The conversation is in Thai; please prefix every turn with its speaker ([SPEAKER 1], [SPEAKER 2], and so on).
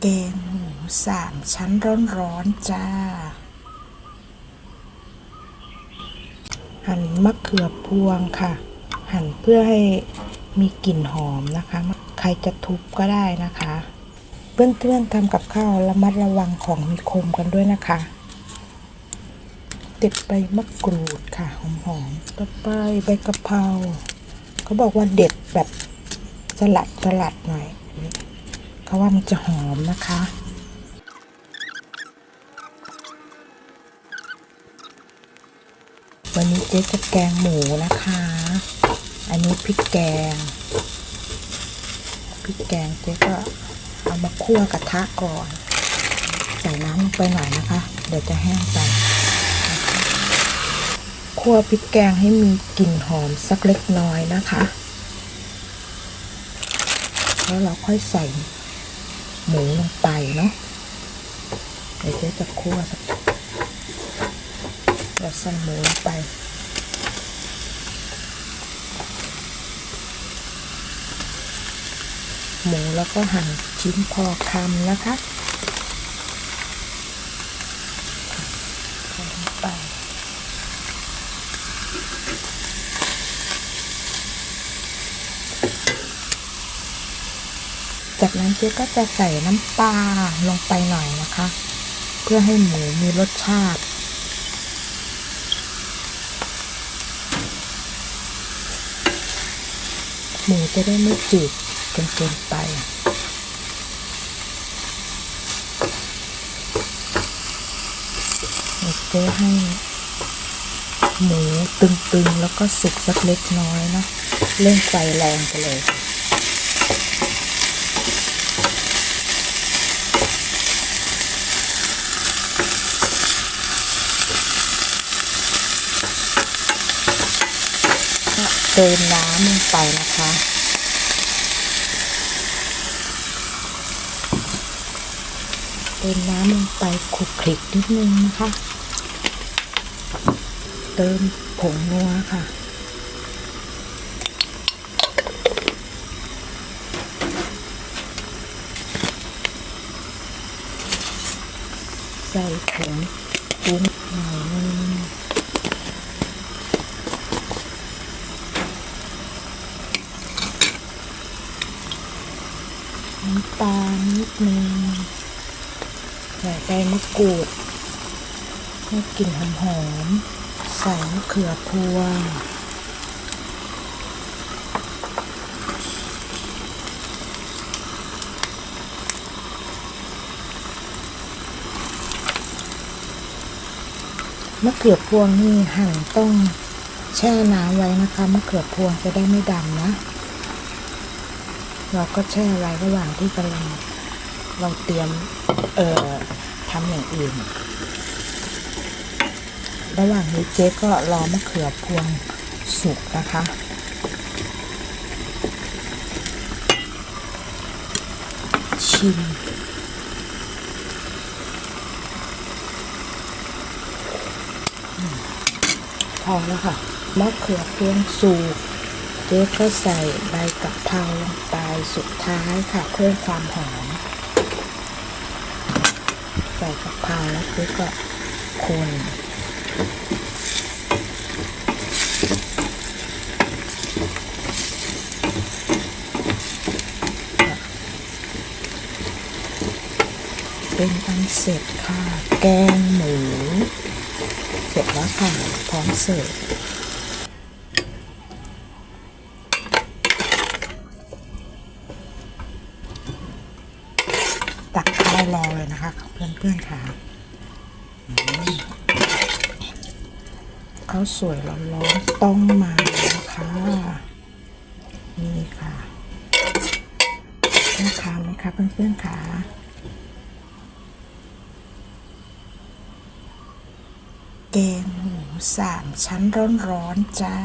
[SPEAKER 1] แกงหมูสามชั้นร้อนๆจ้า หั่นมะเขือพวงค่ะ หั่นเพื่อให้มีกลิ่นหอมนะคะ ใครจะทุบก็ได้นะคะ เพื่อนๆทำกับข้าวระมัดระวังของมีคมกันด้วยนะคะเด็ดใบมะกรูดค่ะหอมๆต่อไปใบกะเพราเขาบอกว่าเด็ดแบบสลัดสลัดหน่อย เขาว่ามันจะหอมนะคะวันนี้เจ๊จะแกงหมูนะคะ อันนี้พริกแกง พริกแกงเจ๊ก็เอามาคั่วกระทะก่อน ใส่น้ำลงไปหน่อยนะคะ เดี๋ยวจะแห้งไปคั่วพริกแกงให้มีกลิ่นหอมสักเล็กน้อยนะคะ แล้วเราค่อยใส่ หมูลงไปเนาะเดี๋ยวเจ๊จะคั่วสักเดี๋ยวใส่หมูลงไปหมูแล้วก็หั่นชิ้นพอคำนะคะลงไป จากนั้นเจ๊ก็จะใส่น้ำปลาลงไปหน่อยนะคะ เพื่อให้หมูมีรสชาติ หมูจะได้ไม่จืดจนเกินไปเจ๊ให้หมูตึงๆ แล้วก็สุกสักเล็กน้อยเนาะเร่งไฟแรงไปเลย ก็เติมน้ำลงไปนะคะเติมน้ำลงไปคลุกคลิกนิดนึงนะคะ เติมผงนัวค่ะ ใส่ผงปรุงหน่อยนึง น้ำตาลนิดนึงใส่ใบมะกรูดให้กลิ่นหอมหอมใส่มะเขือพวงมะเขือพวงนี่หั่นต้องแช่น้ำไว้นะคะมะเขือพวงจะได้ไม่ดำนะ เราก็แช่ไว้ระหว่างที่กำลังเราเตรียม เอ่อทำอย่างอื่น ระหว่างนี้เจ๊ก็รอมะเขือพวงสุกนะคะ ชิมพอแล้วค่ะมะเขือพวงสุก เจ๊ก็ใส่ใบกะเพราลงไปสุดท้ายค่ะเพิ่มความหอม ใส่กะเพราแล้วเจ๊ก็คนเป็นอันเสร็จค่ะ แกงหมู เสร็จแล้วค่ะ พร้อมเสิร์ฟ ตักข้าวรอเลยนะคะเพื่อนๆค่ะอืมข้าวสวยร้อนๆต้องมานะคะนี่ค่ะน่าทานไหมคะเพื่อนๆค่ะแกงหมูสามชั้นร้อนๆจ้า